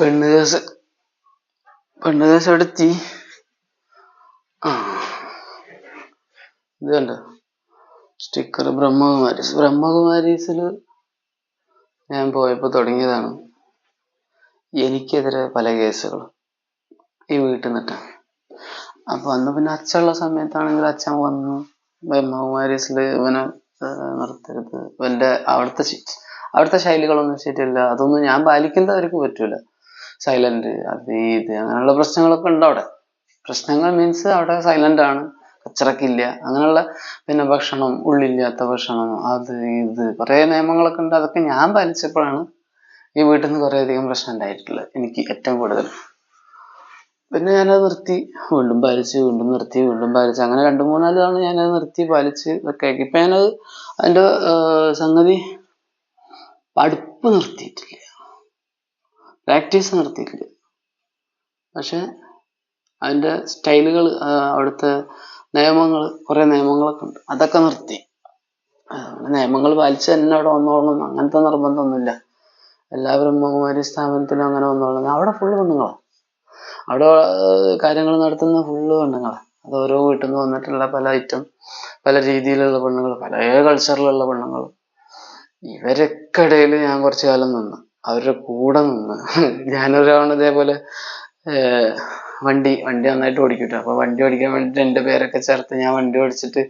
പെണ്ണ് കേസ്. പെണ്ണ് കേസ് എടുത്തി. ആ. ഇത് കണ്ടോ? സ്റ്റിക്കർ ബ്രഹ്മകുമാരീസ് ബ്രഹ്മകുമാരീസിൽ ഞാൻ പോയപ്പോൾ തുടങ്ങിയതാണ്. എനിക്കെതിരെ പല കേസുകൾ ഈ വീട്ടിൽ നിന്നിട്ടാണ് അപ്പോൾ അന്ന് പിന്നെ അച്ഛനുള്ള സമയത്താണെങ്കിൽ അച്ഛൻ വന്നു. ബ്രഹ്മകുമാരീസിൽ ഇവനെ നിർത്തരുത്. ഇവന്റെ അവിടുത്തെ അവിടുത്തെ ശൈലികളൊന്നും ശരിയല്ല. അതൊന്നും ഞാൻ പാലിക്കുന്നവർക്ക് പറ്റൂല. സൈലന്റ് അത് ഇത് അങ്ങനെയുള്ള പ്രശ്നങ്ങളൊക്കെ ഉണ്ട് അവിടെ. പ്രശ്നങ്ങൾ മീൻസ് അവിടെ സൈലന്റ് ആണ്. കച്ചറക്കില്ല അങ്ങനെയുള്ള പിന്നെ ഭക്ഷണം ഉള്ളില്ലാത്ത ഭക്ഷണം അത് ഇത് കുറേ നിയമങ്ങളൊക്കെ ഉണ്ട്. അതൊക്കെ ഞാൻ പാലിച്ചപ്പോഴാണ് ഈ വീട്ടിൽ നിന്ന് കുറേ അധികം പ്രശ്നം ഉണ്ടായിട്ടുള്ളത്. എനിക്ക് ഏറ്റവും കൂടുതൽ. പിന്നെ ഞാനത് നിർത്തി വീണ്ടും പാലിച്ച് വീണ്ടും നിർത്തി വീണ്ടും പാലിച്ച്. അങ്ങനെ രണ്ട് മൂന്നാൽ തവണ ഞാനത് നിർത്തി പാലിച്ച് ഒക്കെ ആക്കി. ഇപ്പം ഞാനത് അതിന്റെ സംഗതി പഠിപ്പ് നിർത്തിയിട്ടില്ല. പ്രാക്ടീസ് നടത്തിയിട്ടില്ല. പക്ഷെ അതിന്റെ സ്റ്റൈലുകൾ അവിടുത്തെ നിയമങ്ങൾ കുറേ നിയമങ്ങളൊക്കെ ഉണ്ട്. അതൊക്കെ നിർത്തി. നിയമങ്ങൾ പാലിച്ച് തന്നെ അവിടെ വന്നോളണം. അങ്ങനത്തെ നിർബന്ധമൊന്നുമില്ല. എല്ലാ ബ്രഹ്മകുമാരി സ്ഥാപനത്തിലും അങ്ങനെ വന്നോളണം. അവിടെ ഫുള്ള് പെണ്ണുങ്ങളാണ് അവിടെ കാര്യങ്ങൾ നടത്തുന്ന ഫുള്ള് പെണ്ണുങ്ങളാണ് അത് ഓരോ വീട്ടിൽ നിന്ന് വന്നിട്ടുള്ള പല ഐറ്റം പല രീതിയിലുള്ള പെണ്ണുങ്ങൾ പല കൾച്ചറിലുള്ള പെണ്ണുങ്ങൾ. ഇവരൊക്കെ ഇടയിൽ ഞാൻ കുറച്ചു കാലം നിന്ന്. അവരുടെ കൂടെ നിന്ന്. ഞാനൊരാണ് ഇതേപോലെ വണ്ടി വണ്ടി നന്നായിട്ട് ഓടിക്കൂട്ടോ. അപ്പൊ വണ്ടി ഓടിക്കാൻ വേണ്ടിയിട്ട് എന്റെ പേരൊക്കെ ചേർത്ത് ഞാൻ വണ്ടി ഓടിച്ചിട്ട്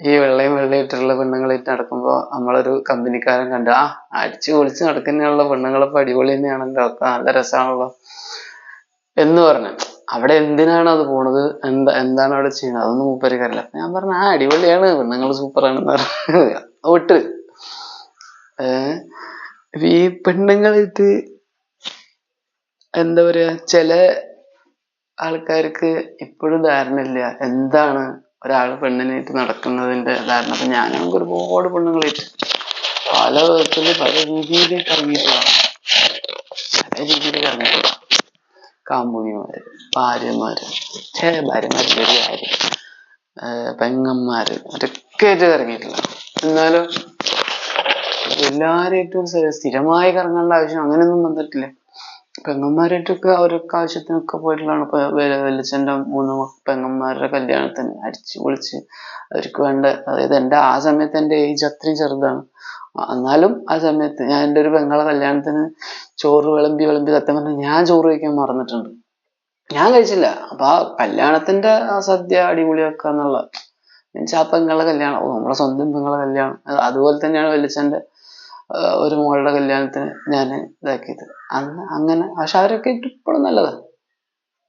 ഈ വെള്ളയും വെള്ളയിട്ടിട്ടുള്ള പെണ്ണുങ്ങളായിട്ട് നടക്കുമ്പോൾ നമ്മളൊരു കമ്പനിക്കാരൻ കണ്ട് ആ അടിച്ചു പൊളിച്ച് നടക്കുന്നതിനുള്ള പെണ്ണുങ്ങളൊക്കെ അടിപൊളി തന്നെയാണല്ലോ. ഒക്കെ നല്ല രസമാണല്ലോ എന്ന് പറഞ്ഞു. അവിടെ എന്തിനാണ് അത് പോണത്? എന്താ എന്താണ് അവിടെ ചെയ്യണത്? അതൊന്നും മൂപ്പരിക്കറിയില്ല അപ്പൊ ഞാൻ പറഞ്ഞു ആ അടിപൊളിയാണ്. പെണ്ണുങ്ങൾ സൂപ്പറാണെന്ന് പറഞ്ഞു. വിട്ട്. ഏഹ് ഈ പെണ്ണുങ്ങളായിട്ട് എന്താ പറയാ ചില ആൾക്കാർക്ക് ഇപ്പോഴും ധാരണ ഇല്ല. എന്താണ് ഒരാൾ പെണ്ണിനായിട്ട് നടക്കുന്നതിന്റെ ധാരണ? അപ്പൊ ഞാനാണെങ്കിൽ ഒരുപാട് പെണ്ണുങ്ങളായിട്ട് പല വിധത്തിൽ പല രീതിയിൽ ഇറങ്ങിയിട്ടുള്ളതാണ് പല രീതിയിൽ ഇറങ്ങിയിട്ടുള്ള കാമുകിമാര് ഭാര്യമാര് ചേ ഭാര്യമാര് ചെറിയ കാര്യം പെങ്ങന്മാര് അതൊക്കെ ആയിട്ട് ഇറങ്ങിയിട്ടില്ല എന്നാലും എല്ലാരായിട്ടും സ്ഥി- സ്ഥിരമായി കറങ്ങേണ്ട ആവശ്യം അങ്ങനെയൊന്നും വന്നിട്ടില്ല. പെങ്ങന്മാരായിട്ടൊക്കെ അവരൊക്കെ ആവശ്യത്തിനൊക്കെ പോയിട്ടുള്ളതാണ്. ഇപ്പൊ വെ- വെല്ലിച്ചന്റെ മൂന്ന് പെങ്ങന്മാരുടെ കല്യാണത്തിന് അടിച്ച് പൊളിച്ച് അവർക്ക് വേണ്ട അതായത് എന്റെ ആ സമയത്ത് എന്റെ ഏജ് അത്രയും ചെറുതാണ്. എന്നാലും ആ സമയത്ത് ഞാൻ എന്റെ ഒരു പെങ്ങളെ കല്യാണത്തിന് ചോറ് വിളമ്പി വിളമ്പി സത്യം പറഞ്ഞാൽ ഞാൻ ചോറ് കഴിക്കാൻ മറന്നിട്ടുണ്ട്. ഞാൻ കഴിച്ചില്ല. അപ്പൊ ആ കല്യാണത്തിന്റെ ആ സദ്യ അടിപൊളിയാക്കുക എന്നുള്ള മീൻസ് ആ പെങ്ങളെ കല്യാണം ഓ നമ്മളെ സ്വന്തം പെങ്ങളെ കല്യാണം അതുപോലെ തന്നെയാണ് വെല്ലിച്ചന്റെ ആ, ഒരു മോളുടെ കല്യാണത്തിന് ഞാൻ ഇതാക്കിയത്. അന്ന് അങ്ങനെ പക്ഷെ അവരൊക്കെ ഇപ്പോഴും നല്ലതാണ്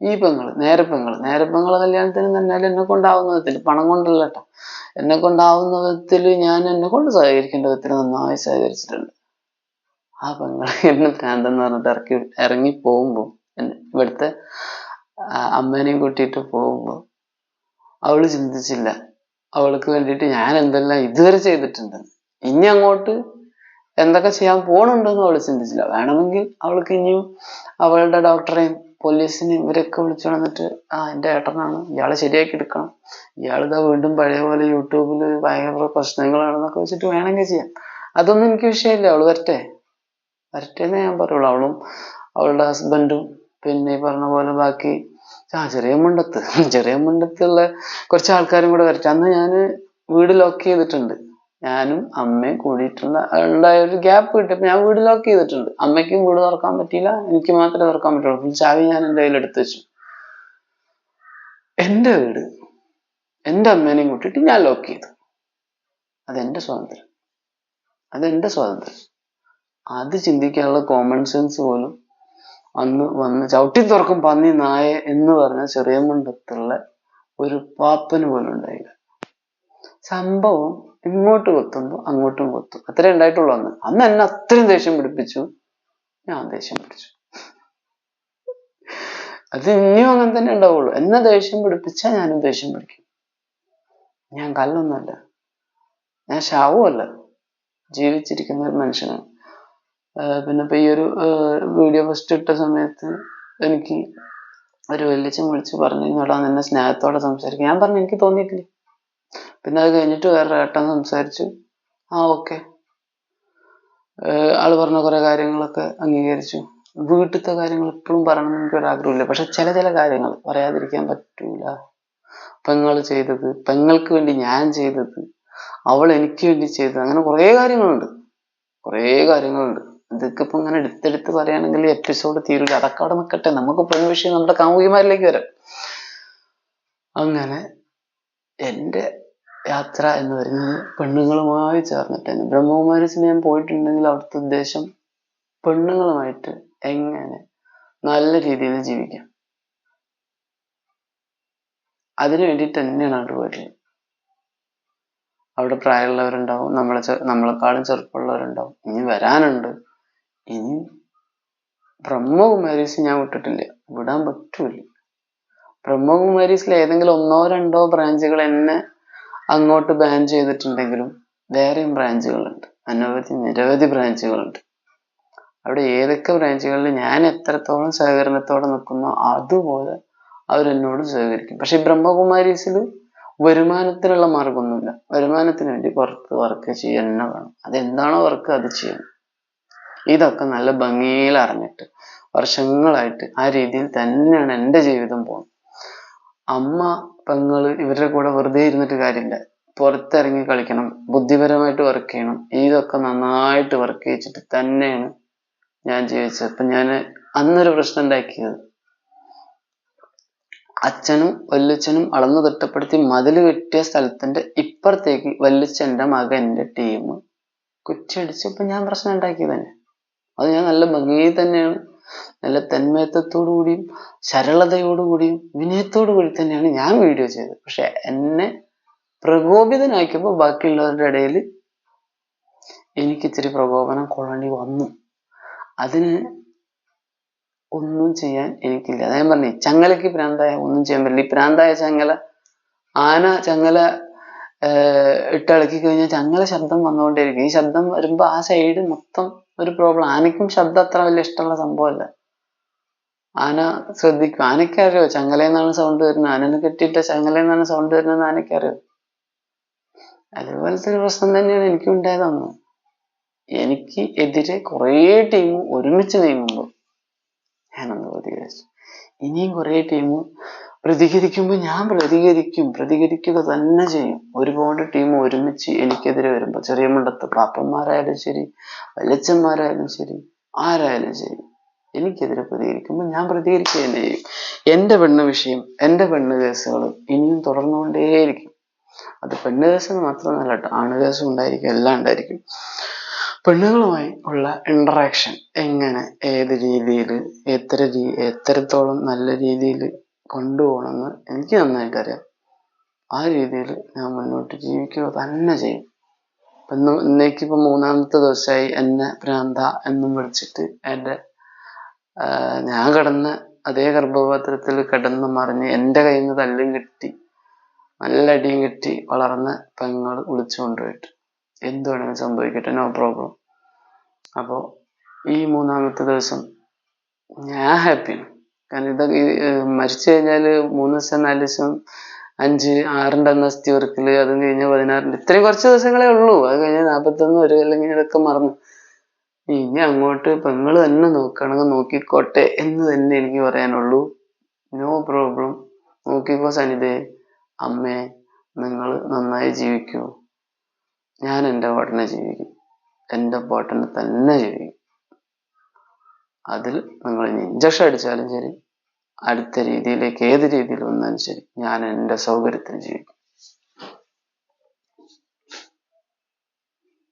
ഈ പെങ്ങൾ നേരെ പെങ്ങൾ. കല്യാണത്തിന് തന്നെ എന്നെ കൊണ്ടാവുന്ന വിധത്തിൽ പണം കൊണ്ടല്ല കേട്ടോ. എന്നെ കൊണ്ടാവുന്ന വിധത്തിൽ ഞാൻ എന്നെ കൊണ്ട് സഹകരിക്കേണ്ട വിധത്തിൽ നന്നായി സഹകരിച്ചിട്ടുണ്ട്. ആ പെങ്ങൾ എന്നെ ഭ്രാന്തെന്ന് പറഞ്ഞിട്ട് ഇറക്കി ഇറങ്ങി പോകുമ്പോൾ ഇവിടുത്തെ അമ്മേനെയും കൂട്ടിയിട്ട് പോകുമ്പോൾ അവൾ ചിന്തിച്ചില്ല. അവൾക്ക് വേണ്ടിയിട്ട് ഞാൻ എന്തെല്ലാം ഇതുവരെ ചെയ്തിട്ടുണ്ട്. ഇനി അങ്ങോട്ട് എന്തൊക്കെ ചെയ്യാൻ പോണുണ്ടെന്ന് അവൾ ചിന്തിച്ചില്ല. വേണമെങ്കിൽ അവൾക്ക് ഇനിയും അവളുടെ ഡോക്ടറെയും പോലീസിനെയും ഇവരൊക്കെ വിളിച്ചു വന്നിട്ട് ആ എന്റെ ഏട്ടനാണ്. ഇയാളെ ശരിയാക്കി എടുക്കണം. ഇയാളിതാ വീണ്ടും പഴയ പോലെ യൂട്യൂബിൽ ഭയങ്കര പ്രശ്നങ്ങളാണെന്നൊക്കെ വെച്ചിട്ട് വേണമെങ്കിൽ ചെയ്യാം. അതൊന്നും എനിക്ക് വിഷയമില്ല. അവൾ വരട്ടെ. വരട്ടെ എന്നേ ഞാൻ പറയുള്ളൂ. അവളും അവളുടെ ഹസ്ബൻഡും പിന്നെ ഈ പറഞ്ഞ പോലെ ബാക്കി ആ ചെറിയ മുണ്ടത്ത്. ചെറിയ മുണ്ടത്തുള്ള കുറച്ച് ആൾക്കാരും കൂടെ വരട്ടെ. അന്ന് ഞാൻ വീട് ലോക്ക് ചെയ്തിട്ടുണ്ട്. ഞാനും അമ്മയും കൂടിയിട്ടുള്ള ഉണ്ടായ ഒരു ഗ്യാപ്പ് കിട്ടിയപ്പോൾ ഞാൻ വീട് ലോക്ക് ചെയ്തിട്ടുണ്ട്. അമ്മയ്ക്കും വീട് തുറക്കാൻ പറ്റിയില്ല എനിക്ക് മാത്രമേ തുറക്കാൻ പറ്റുള്ളൂ. ഫുൾ ചാവി ഞാൻ എന്റെ കയ്യിൽ എടുത്തു വെച്ചു. എന്റെ വീട് എന്റെ അമ്മേനെയും കൂട്ടിയിട്ട് ഞാൻ ലോക്ക് ചെയ്തു. അതെന്റെ സ്വാതന്ത്ര്യം. അതെന്റെ സ്വാതന്ത്ര്യം. അത് ചിന്തിക്കാനുള്ള കോമൺ സെൻസ് പോലും അന്ന് വന്ന് ചവിട്ടി തുറക്കും പന്നി നായ എന്ന് പറഞ്ഞ ചെറിയ മണ്ടത്തുള്ള ഒരു പാപ്പന് പോലും ഉണ്ടായില്ല. സംഭവം ഇങ്ങോട്ട് കൊത്തുന്നു അങ്ങോട്ടും കൊത്തും അത്രേ ഉണ്ടായിട്ടുള്ളൂ അന്ന്. അന്ന് എന്നെ അത്രയും ദേഷ്യം പിടിപ്പിച്ചു. ഞാൻ ദേഷ്യം പിടിച്ചു. അത് ഇനിയും അങ്ങനെ തന്നെ ഉണ്ടാവുള്ളൂ. എന്നെ ദേഷ്യം പിടിപ്പിച്ചാൽ ഞാനും ദേഷ്യം പിടിക്കും. ഞാൻ കല്ലൊന്നുമല്ല ഞാൻ ശാവുമല്ല. ജീവിച്ചിരിക്കുന്ന ഒരു മനുഷ്യനാണ്. പിന്നെ ഇപ്പൊ ഈ ഒരു വീഡിയോ ഫസ്റ്റ് ഇട്ട സമയത്ത് എനിക്ക് ഒരു വലിയ വിളിച്ച് പറഞ്ഞു ഇങ്ങോട്ടാ നിന്നെ സ്നേഹത്തോടെ സംസാരിക്കും. ഞാൻ പറഞ്ഞു എനിക്ക് തോന്നിയിട്ടില്ല. പിന്നെ അത് കഴിഞ്ഞിട്ട് വേറെ ഏട്ടൻ സംസാരിച്ചു. ആ ഓക്കെ. ആൾ പറഞ്ഞ കുറെ കാര്യങ്ങളൊക്കെ അംഗീകരിച്ചു. വീട്ടിലത്തെ കാര്യങ്ങൾ എപ്പോഴും പറയണമെന്ന് എനിക്ക് ഒരു ആഗ്രഹമില്ല പക്ഷെ ചില ചില കാര്യങ്ങൾ പറയാതിരിക്കാൻ പറ്റൂല. പെങ്ങൾ ചെയ്തത് പെങ്ങൾക്ക് വേണ്ടി ഞാൻ ചെയ്തത് അവൾ എനിക്ക് വേണ്ടി ചെയ്തത് അങ്ങനെ കുറേ കാര്യങ്ങളുണ്ട്. കുറേ കാര്യങ്ങളുണ്ട്. ഇതൊക്കെ ഇപ്പൊ ഇങ്ങനെ എടുത്തെടുത്ത് പറയുകയാണെങ്കിൽ എപ്പിസോഡ് തീരില്ല അതൊക്കെ അവിടെ നിൽക്കട്ടെ നമുക്ക് പെൺ വിഷയം നമ്മുടെ കാമുകിമാരിലേക്ക് വരാം. അങ്ങനെ എന്റെ യാത്ര എന്ന് പറയുന്നത് പെണ്ണുങ്ങളുമായി ചേർന്നിട്ടാണ്. ബ്രഹ്മകുമാരീസിൽ ഞാൻ പോയിട്ടുണ്ടെങ്കിൽ അവിടുത്തെ ഉദ്ദേശം പെണ്ണുങ്ങളുമായിട്ട് എങ്ങനെ നല്ല രീതിയിൽ ജീവിക്കാം. അതിനു വേണ്ടിയിട്ട് തന്നെയാണ് അവിടെ പോയിട്ടുള്ളത്. അവിടെ പ്രായമുള്ളവരുണ്ടാവും നമ്മളെ നമ്മളെക്കാളും ചെറുപ്പമുള്ളവരുണ്ടാവും. ഇനി വരാനുണ്ട്. ഇനി ബ്രഹ്മകുമാരീസ് ഞാൻ വിട്ടിട്ടില്ല. വിടാൻ പറ്റൂല. ബ്രഹ്മകുമാരീസിൽ ഏതെങ്കിലും ഒന്നോ രണ്ടോ ബ്രാഞ്ചുകൾ എന്നെ അങ്ങോട്ട് ബാൻ ചെയ്തിട്ടുണ്ടെങ്കിലും വേറെയും ബ്രാഞ്ചുകളുണ്ട് അനവധി നിരവധി ബ്രാഞ്ചുകളുണ്ട് അവിടെ ഏതൊക്കെ ബ്രാഞ്ചുകളിൽ ഞാൻ എത്രത്തോളം സഹകരണത്തോടെ നിൽക്കുന്നോ അതുപോലെ അവരെന്നോട് സഹകരിക്കും. പക്ഷെ ബ്രഹ്മകുമാരീസിൽ വരുമാനത്തിനുള്ള മാർഗമൊന്നുമില്ല. വരുമാനത്തിന് വേണ്ടി പുറത്ത് വർക്ക് ചെയ്യാൻ വേണം. അതെന്താണോ വർക്ക് അത് ചെയ്യണം ഇതൊക്കെ നല്ല ഭംഗിയിൽ അറിഞ്ഞിട്ട് വർഷങ്ങളായിട്ട് ആ രീതിയിൽ തന്നെയാണ് എന്റെ ജീവിതം പോകുന്നത്. അമ്മ പെങ്ങൾ ഇവരുടെ കൂടെ വെറുതെ ഇരുന്നിട്ട് കാര്യമില്ല. പുറത്തിറങ്ങി കളിക്കണം ബുദ്ധിപരമായിട്ട് വർക്ക് ചെയ്യണം. ഇതൊക്കെ നന്നായിട്ട് വർക്ക് ചെയ്യിച്ചിട്ട് തന്നെയാണ് ഞാൻ ജീവിച്ചത്. അപ്പൊ ഞാൻ അന്നൊരു പ്രശ്നം ഉണ്ടാക്കിയത്. അച്ഛനും വല്യച്ഛനും അളന്നു തിട്ടപ്പെടുത്തി മതിൽ കെട്ടിയ സ്ഥലത്തിന്റെ ഇപ്പുറത്തേക്ക് വല്യച്ഛന്റെ മകന്റെ ടീം കുറ്റിയടിച്ചപ്പോ ഞാൻ പ്രശ്നം ഉണ്ടാക്കിയത് തന്നെ. അത് ഞാൻ നല്ല ഭംഗിയിൽ തന്നെയാണ് നല്ല തന്മയത്വത്തോടു കൂടിയും സരളതയോടുകൂടിയും വിനയത്തോടു കൂടി തന്നെയാണ് ഞാൻ വീഡിയോ ചെയ്തത്. പക്ഷെ എന്നെ പ്രകോപിതനാക്കിയപ്പോൾ ബാക്കിയുള്ളവരുടെ ഇടയിൽ എനിക്ക് ഇച്ചിരി പ്രകോപനം കൊള്ളേണ്ടി വന്നു. അതിന് ഒന്നും ചെയ്യാൻ എനിക്കില്ല. അതാ ഞാൻ പറഞ്ഞു ചങ്ങലയ്ക്ക് പ്രാന്തായ ഒന്നും ചെയ്യാൻ പറ്റില്ല. ഈ പ്രാന്തായ ചങ്ങല ആന ചങ്ങല ഇട്ടിളക്കി കഴിഞ്ഞാൽ ചങ്ങല ശബ്ദം വന്നുകൊണ്ടേയിരിക്കും. ഈ ശബ്ദം വരുമ്പോൾ ആ സൈഡ് മൊത്തം ഒരു പ്രോബ്ലം ആനയ്ക്കും ശബ്ദം അത്ര വലിയ ഇഷ്ടമുള്ള സംഭവമല്ല. ആന ശ്രദ്ധിക്കും. ആനയ്ക്കറിയോ? ചങ്ങലയെന്നാണ് സൗണ്ട് വരുന്നത്. ആനനെ കെട്ടിയിട്ട ചങ്ങലയെന്നാണ് സൗണ്ട് വരുന്നത് ആനയ്ക്കറിയോ? അതുപോലത്തെ ഒരു പ്രശ്നം തന്നെയാണ് എനിക്കും ഉണ്ടായതെന്ന് എനിക്ക് എതിരെ കുറേ ടീം ഒരുമിച്ച് നീങ്ങുമ്പോൾ ഞാനൊന്ന് പ്രതികരിച്ചു. ഇനിയും കുറേ ടീം പ്രതികരിക്കുമ്പോൾ ഞാൻ പ്രതികരിക്കും. പ്രതികരിക്കുക തന്നെ ചെയ്യും. ഒരുപാട് ടീം ഒരുമിച്ച് എനിക്കെതിരെ വരുമ്പോൾ ചെറിയ മുണ്ടത്ത് പാപ്പന്മാരായാലും ശരി വലച്ചന്മാരായാലും ശരി ആരായാലും ശരി എനിക്കെതിരെ പ്രതികരിക്കുമ്പോൾ ഞാൻ പ്രതികരിക്കുക തന്നെ ചെയ്യും. എന്റെ പെണ്ണ് വിഷയം എന്റെ പെണ്ണ് കേസുകൾ ഇനിയും തുടർന്നുകൊണ്ടേയിരിക്കും. അത് പെണ്ണ് കേസ് മാത്രമല്ല കേട്ടോ ആണ് ഉണ്ടായിരിക്കും എല്ലാം ഉണ്ടായിരിക്കും. പെണ്ണുങ്ങളുമായി ഉള്ള ഇൻട്രാക്ഷൻ എങ്ങനെ ഏത് രീതിയിൽ എത്ര എത്രത്തോളം നല്ല രീതിയിൽ കൊണ്ടുപോകണമെന്ന് എനിക്ക് നന്നായിട്ട് അറിയാം ആ രീതിയിൽ ഞാൻ മുന്നോട്ട് ജീവിക്കുക തന്നെ ചെയ്യും. ഇന്ന് ഇന്നേക്കിപ്പോൾ മൂന്നാമത്തെ ദിവസമായി എന്നെ ഭ്രാന്ത എന്നും വിളിച്ചിട്ട് എന്റെ ഞാൻ കിടന്ന അതേ ഗർഭപാത്രത്തിൽ കിടന്ന് മറിഞ്ഞ് എന്റെ കയ്യിൽ നിന്ന് തല്ലും കിട്ടി നല്ല അടിയും കിട്ടി വളർന്ന പെങ്ങൾ വിളിച്ചു കൊണ്ടുപോയിട്ട് എന്ത് വേണമെങ്കിലും സംഭവിക്കട്ടെ നോ പ്രോബ്ലം അപ്പോൾ ഈ മൂന്നാമത്തെ ദിവസം ഞാൻ ഹാപ്പിയാണ് കാരണം ഇത് മരിച്ചു കഴിഞ്ഞാൽ മൂന്ന് ദിവസം നാല് ദിവസം അഞ്ച് ആറിന്റെ അന്ന് അസ്ഥി വർക്കൽ അതും കഴിഞ്ഞ് പതിനാറിന്റെ. ഇത്രയും കുറച്ച് ദിവസങ്ങളേ ഉള്ളൂ. അത് കഴിഞ്ഞ് നാൽപ്പത്തൊന്ന് ഒരു അല്ലെങ്കിൽ ഇതൊക്കെ മറന്നു. ഇനി അങ്ങോട്ട് പെങ്ങൾ തന്നെ നോക്കുകയാണെങ്കിൽ നോക്കിക്കോട്ടെ എന്ന് തന്നെ എനിക്ക് പറയാനുള്ളൂ. No problem. നോക്കിക്കോ സനിതേ. അമ്മേ നിങ്ങൾ നന്നായി ജീവിക്കൂ. ഞാൻ എന്റെ പാട്ടിനെ ജീവിക്കും. എന്റെ പാട്ടിനെ തന്നെ ജീവിക്കും. അതിൽ നിങ്ങൾ ഇഞ്ചക്ഷൻ അടിച്ചാലും ശരി. അടുത്ത രീതിയിലേക്ക് ഏത് രീതിയിൽ വന്നാലും ശരി ഞാൻ എന്റെ സൗകര്യത്തിന് ജീവിക്കും.